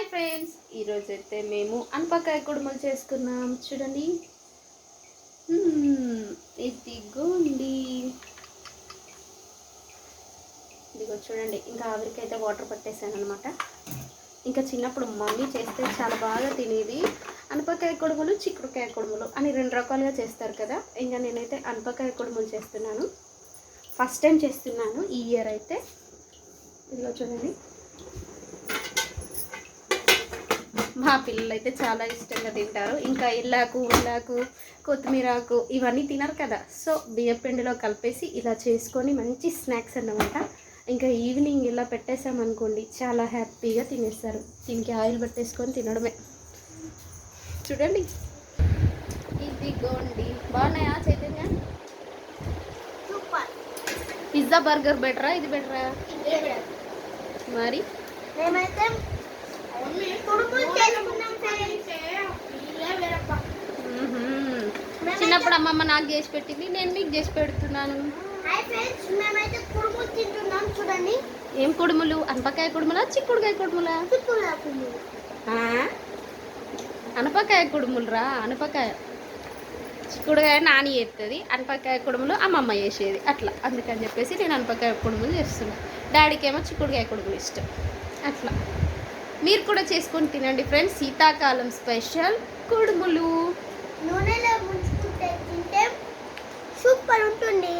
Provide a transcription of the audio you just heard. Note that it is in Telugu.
హాయ్ ఫ్రెండ్స్ ఈరోజు అయితే మేము అనపకాయ కుడుములు చేసుకున్నాం. చూడండి. మ్మ్, ఇదిగోండి. ఇదిగో చూడండి ఇంకా ఆవిరికైతే వాటర్ పట్టేసాను అనమాట ఇంకా చిన్నప్పుడు మమ్మీ చేస్తే చాలా బాగా తినేది. అనపకాయ కుడుములు చిక్కుడుకాయ కుడుములు అని రెండు రకాలుగా చేస్తారు కదా. ఇంకా నేనైతే అనపకాయ కుడుములు చేస్తున్నాను. ఫస్ట్ టైం చేస్తున్నాను ఈ ఇయర్ అయితే. ఇదిగో చూడండి. మా పిల్లలు అయితే చాలా ఇష్టంగా తింటారు. ఇంకా ఇల్లాకు ఉల్లాకు కొత్తిమీరాకు ఇవన్నీ తినరు కదా. సో బియ్యం పిండిలో కలిపేసి ఇలా చేసుకొని మంచి స్నాక్స్ అన్నమాట. ఇంకా ఈవినింగ్ ఇలా పెట్టేసామనుకోండి చాలా హ్యాపీగా తినేస్తారు. దీనికి ఆయిల్ పెట్టేసుకొని తినడమే. చూడండి. ఇదిగోండి. బాగున్నాయా చైతన్య? పిజ్జా బర్గర్ బెటరా? ఇది బెటరా. మరి? మేమైతే కుడుములు చేసుకున్నాం మ్మ్హ్మ్. చిన్నప్పుడు అమ్మమ్మ నాకు చేసి పెట్టింది. నేను మీకు చేసి పెడుతున్నాను. చూడండి. ఏం కుడుములు? అనపకాయ కుడుములా చిక్కుడుకాయ కుడుములా? అనపకాయ కుడుములు. రా అనపకాయ చిక్కుడుకాయ నాని చేస్తుంది అనపకాయ కుడుములు అమ్మమ్మ చేసేది. అట్లా. అందుకని చెప్పేసి నేను అనపకాయ కుడుములు చేస్తున్నా. డాడీకి ఏమో చిక్కుడుకాయ కుడుములు ఇష్టం. అట్లా. మీరు కూడా చేసుకొని తినండి ఫ్రెండ్స్. శీతాకాలం స్పెషల్ కుడుములు. సూపర్ ఉంటుంది.